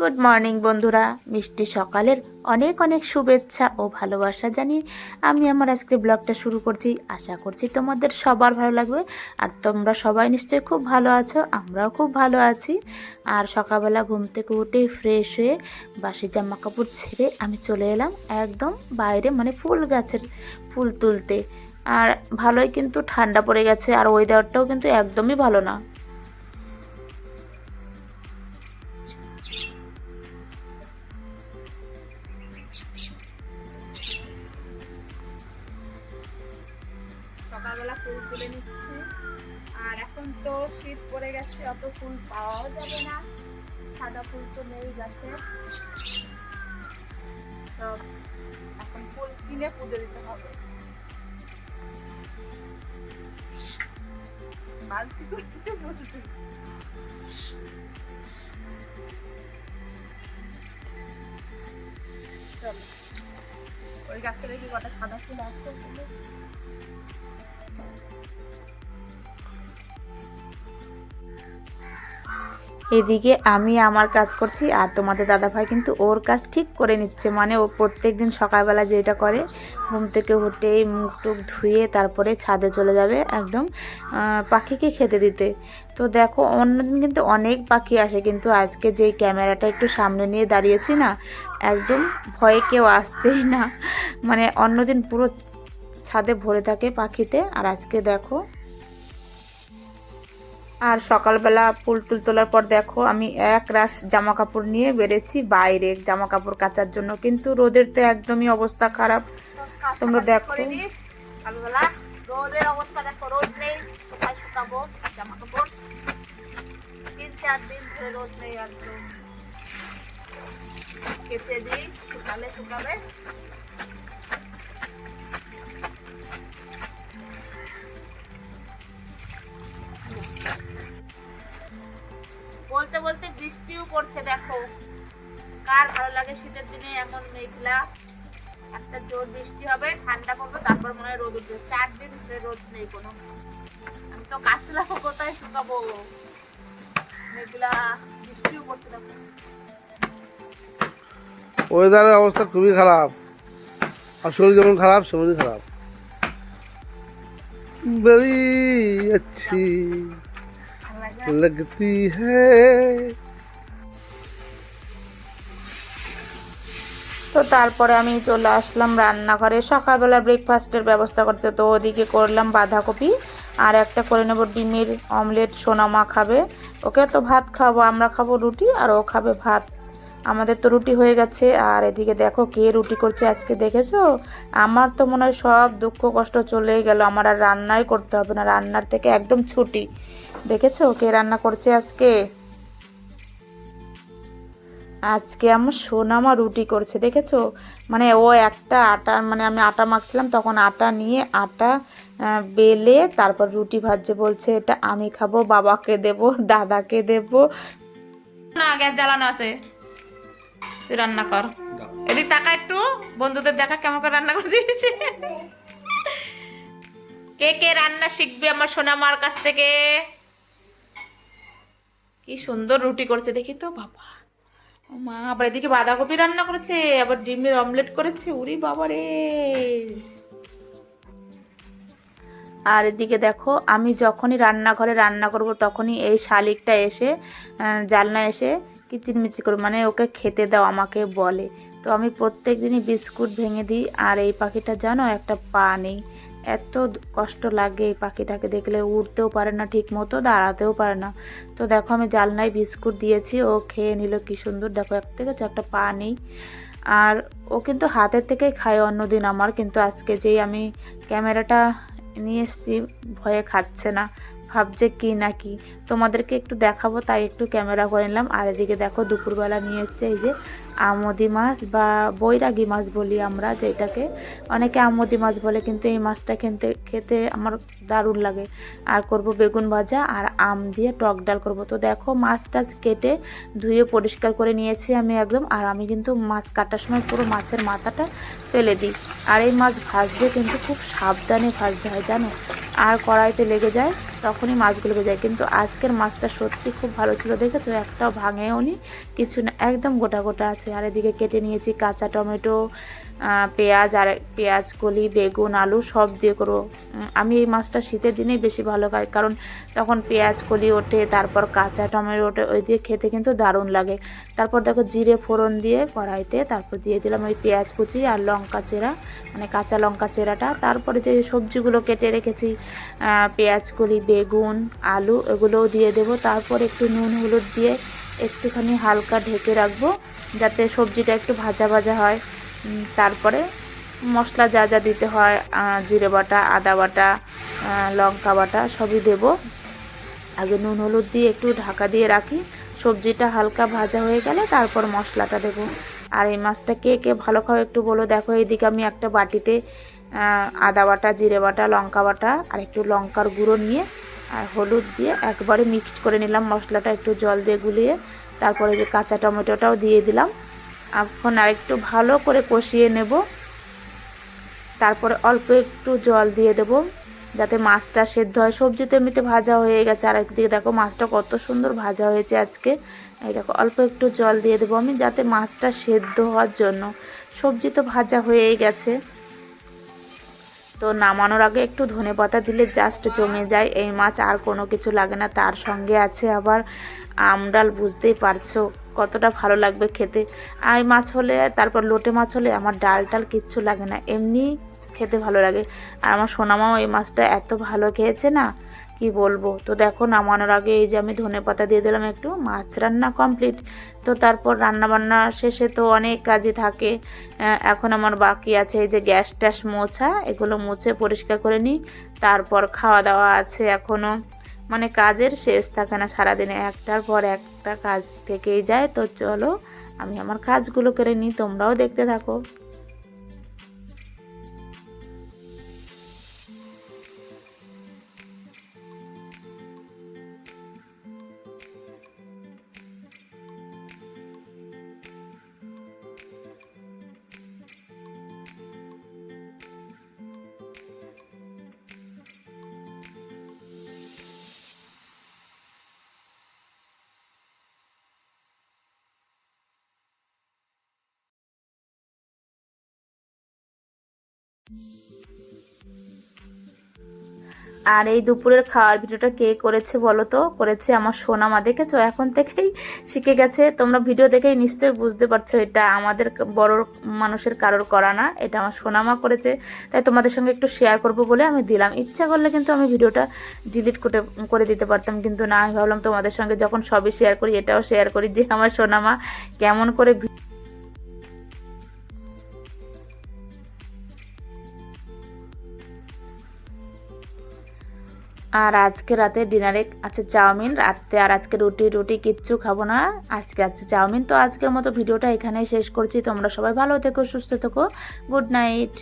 Good morning বন্ধুরা। মিষ্টি সকালের অনেক অনেক শুভেচ্ছা ও ভালোবাসা জানিয়ে আমি আমার আজকে ব্লগটা শুরু করছি। আশা করছি তোমাদের সবার ভালো লাগবে আর তোমরা সবাই নিশ্চয়ই খুব ভালো আছো, আমরাও খুব ভালো আছি। আর সকালবেলা ঘুম থেকে উঠে ফ্রেশ হয়ে বাসি জামা কাপড় ছেড়ে আমি চলে এলাম একদম বাইরে মানে ফুল গাছের ফুল তুলতে। আর ভালোই কিন্তু ঠান্ডা পড়ে গেছে আর ওয়েদারটাও কিন্তু একদমই ভালো না। সকালবেলা ফুল তুলে নিচ্ছি। আর এখন তো শীত পড়ে গেছে, অত ফুল পাওয়াও যাবে না। সাদা ফুল তো নেই গাছে। সব এখন ফুল কিনে পুজো দিতে হবে। ওই গাছে দেখি কটা সাদা ফুল আছে এদিকে আমি আমার কাজ করছি আর তোমাদের দাদাভাই কিন্তু ওর কাজ ঠিক করে নিচ্ছে। মানে ও প্রত্যেক দিন সকালবেলা যেটা করে, ঘুম থেকে উঠেই মুখ টুক ধুয়ে তারপরে ছাদে চলে যাবে একদম পাখিকে খেতে দিতে। তো দেখো, অন্যদিন কিন্তু অনেক পাখি আসে, কিন্তু আজকে যেই ক্যামেরাটা একটু সামনে নিয়ে দাঁড়িয়েছি না, একদম ভয়ে কেউ আসছেই না। মানে অন্যদিন পুরো ছাদে ভরে থাকে পাখিতে। আর আজকে দেখো আর সকালবেলা ফুল টুল তোলার পর দেখো আমি এক রাশ জামা কাপড় নিয়ে বেরেছি বাইরে জামা কাপড় কাচার জন্য। কিন্তু রোদের তো একদমই অবস্থা খারাপ। তোমরা দেখো। রোদের অবস্থা দেখো রোদ নেই কোথায় শুকাবো? জামা কাপড় তিন চার দিন ধরে রোদ নেই একদম। কেচে দিই শুকালে শুকাবে বৃষ্টিও পড়ছে দেখো কার ভালো লাগে শীতের দিনে এমন মেঘলা একটা জোর বৃষ্টি হবে ঠান্ডা পড়বে তারপর মনে হয় রোদ উঠবে চার দিন ধরে রোদ নেই কোনো আমি তো কাচলাম কোথায় শুকাবো মেঘলা বৃষ্টিও পড়ছে দেখো ওয়েদারের অবস্থা খুবই খারাপ আর শরীর যেমন খারাপ সেমনই খারাপ বেরি अच्छी ভালো লাগে लगती है তো তারপরে আমি চলে আসলাম রান্নাঘরে। সকালবেলা ব্রেকফাস্টের ব্যবস্থা করতে তো ওদিকে করলাম বাঁধাকপি আর একটা করে নেব ডিমের অমলেট সোনামা খাবে। ওকে তো ভাত খাব, আমরা খাব রুটি আর ও খাবে ভাত। আমাদের তো রুটি হয়ে গেছে, আর এদিকে দেখো কে রুটি করছে আজকে দেখেছ? আমার তো মনে হয় সব দুঃখ কষ্ট চলেই গেল, আমার আর রান্নাই করতে হবে না, রান্নার থেকে একদম ছুটি। দেখেছ কে রান্না করছে আজকে? আজকে আমার সোনামা রুটি করছে দেখেছ? মানে ও একটা আটা মানে আমি আটা মাখছিলাম তখন আটা নিয়ে আটা বেলে তারপর রুটি ভাজছে বলছে এটা আমি খাব বাবাকে দেব দাদাকে দেব। না গ্যাস জ্বালানো আছে। তুই রান্না কর। এদিক তাকা একটু বন্ধুদের দেখা কেমন করে রান্না করছিস কে কে রান্না শিখবে আমার সোনামার কাছ থেকে? কি সুন্দর রুটি করছে দেখি তো বাবা। মা, আবার এদিকে বাঁধাকপি রান্না করেছে, আবার ডিমের অমলেট করেছে উরি বাবা রে। আর এদিকে দেখো, আমি যখনই রান্নাঘরে রান্না করব তখনই এই শালিকটা এসে জানলা এসে কিচিরমিচি করে মানে ওকে খেতে দাও, আমাকে বলে। তো আমি প্রত্যেক দিনই বিস্কুট ভেঙে দিই, আর এই পাখিটা জানো একটা পা নেই। এত কষ্ট লাগে এই পাখিটাকে দেখলে উঠতেও পারে না ঠিক মতো দাঁড়াতেও পারে না। তো দেখো আমি জালনায় বিস্কুট দিয়েছি, ও খেয়ে নিল, কি সুন্দর। দেখো, এক থেকে একটা পা নেই। আর ও কিন্তু হাতের থেকেই খায় অন্যদিন আমার, কিন্তু আজকে যেই আমি ক্যামেরাটা নিয়ে এসেছি, ভয়ে খাচ্ছে না। ভাবছে কি না কি। তোমাদেরকে একটু দেখাবো, তাই একটু ক্যামেরা করে নিলাম। আর এদিকে দেখো, দুপুরবেলা নিয়ে এসছে, এই যে আমদি মাছ বা বৈরাগী মাছ বলি আমরা, যেটাকে অনেকে আমদি মাছ বলে, কিন্তু এই মাছটা খেতে খেতে আমার দারুণ লাগে। আর করব বেগুন ভাজা আর আম দিয়ে টক ডাল করব। তো দেখো মাছ টাছ কেটে ধুয়ে পরিষ্কার করে নিয়েছি আমি একদম, আর আমি কিন্তু মাছ কাটার সময় পুরো মাছের মাথাটা ফেলে দিই। আর এই মাছ ভাজতে কিন্তু খুব সাবধানে ভাজতে হয়, জানো? আর কড়াইতে লেগে যায়, তখনই মাছগুলো ভেজে যায়। কিন্তু আজকের মাছটা সত্যি খুব ভালো ছিল, দেখেছ? একটাও ভাঙেও নি কিছু না, একদম গোটা গোটা আর এদিকে কেটে নিয়েছি কাঁচা টমেটো পেঁয়াজ, আর পেঁয়াজ, কলি, বেগুন, আলু সব দিয়ে করো আমি এই মাছটা শীতের দিনেই বেশি ভালো খাই, কারণ তখন পেঁয়াজ, কলি ওঠে, তারপর কাঁচা টমেটো ওঠে, ওই দিয়ে খেতে কিন্তু দারুণ লাগে। তারপর দেখো জিরে ফোড়ন দিয়ে কড়াইতে তারপর দিয়ে দিলাম ওই পেঁয়াজ কুচি আর লঙ্কা চেরা মানে কাঁচা লঙ্কা চেরাটা। তারপরে যে সবজিগুলো কেটে রেখেছি পেঁয়াজ, কলি, বেগুন, আলু, এগুলোও দিয়ে দেবো। তারপর একটু নুন, হলুদ দিয়ে একটুখানি হালকা ঢেকে রাখব। যাতে সবজিটা একটু ভাজা ভাজা হয়। তারপরে মশলা যা যা দিতে হয় জিরে বাটা, আদা বাটা লঙ্কা বাটা সবই দেবো। আগে নুন, হলুদ দিয়ে একটু ঢাকা দিয়ে রাখি। সবজিটা হালকা ভাজা হয়ে গেলে তারপর মশলাটা দেবো। আর এই মাছটা কে কে ভালো খাও একটু বলো। দেখো, এইদিকে আমি একটা বাটিতে আদা বাটা, জিরে বাটা, লঙ্কা বাটা আর একটু লঙ্কার গুঁড়ো নিয়ে আর হলুদ দিয়ে একবারে মিক্সড করে নিলাম। মশলাটা একটু জল দিয়ে গুলিয়ে তারপরে যে কাঁচা টমেটোটাও দিয়ে দিলাম। এখন আর একটু ভালো করে কষিয়ে নেব। তারপরে অল্প একটু জল দিয়ে দেবো, যাতে মাছটা সেদ্ধ হয়। সবজি তো এমনিতে ভাজা হয়ে গেছে। আর একদিকে দেখো মাছটা কত সুন্দর ভাজা হয়েছে আজকে। এই দেখো, অল্প একটু জল দিয়ে দেবো আমি, যাতে মাছটা সেদ্ধ হওয়ার জন্য। সবজি তো ভাজা হয়েই গেছে। তো নামানোর আগে একটু ধনে পাতা দিলে জাস্ট জমে যায়। এই মাছ আর কোনো কিছু লাগে না, তার সঙ্গে আছে আবার আমডাল বুঝতেই পারছ কতটা ভালো লাগবে খেতে। আই মাছ হলে, তারপর লোটে মাছ হলে আমার ডাল টাল কিচ্ছু লাগে না। এমনি খেতে ভালো লাগে। আর আমার সোনামাও এই মাছটা এত ভালো খেয়েছে না, কি বলব? তো দেখো, নামানোর আগে এই যে আমি ধনে পাতা দিয়ে দিলাম একটু, মাছ রান্না কমপ্লিট তো তারপর রান্না বান্না শেষে তো অনেক কাজই থাকে। এখন আমার বাকি আছে এই যে গ্যাস ট্যাস মোছা, এগুলো মুছে পরিষ্কার করে নিই। তারপর খাওয়া দাওয়া আছে এখনও মানে কাজের শেষ থাকে না সারাদিনে, একটার পর একটা কাজ থেকেই যায়। তো চলো, আমি আমার কাজগুলো করে নিই, তোমরাও দেখতে থাকো। আর এই দুপুরের খাওয়ার ভিডিওটা কে করেছে বলো তো? করেছে আমার সোনামা দেখেছ? এখন থেকেই শিখে গেছে। তোমরা ভিডিও দেখেই নিশ্চয়ই বুঝতে পারছ এটা আমাদের বড় মানুষের কারোর করা না। এটা আমার সোনামা করেছে। তাই তোমাদের সঙ্গে একটু শেয়ার করব বলে আমি দিলাম। ইচ্ছা করলে কিন্তু আমি ভিডিওটা ডিলিট করে করে দিতে পারতাম। কিন্তু না, আমি ভাবলাম তোমাদের সঙ্গে যখন সবই শেয়ার করি, এটাও শেয়ার করি যে আমার সোনামা কেমন করে আর আজকে রাতে ডিনারে আছে চাউমিন, রাতে আর আজকে রুটি রুটি কিচ্ছু খাব না। আজকে আছে চাউমিন। তো আজকের মতো ভিডিওটা এখানেই শেষ করছি। তোমরা সবাই ভালো থেকো, সুস্থ থেকো। Good night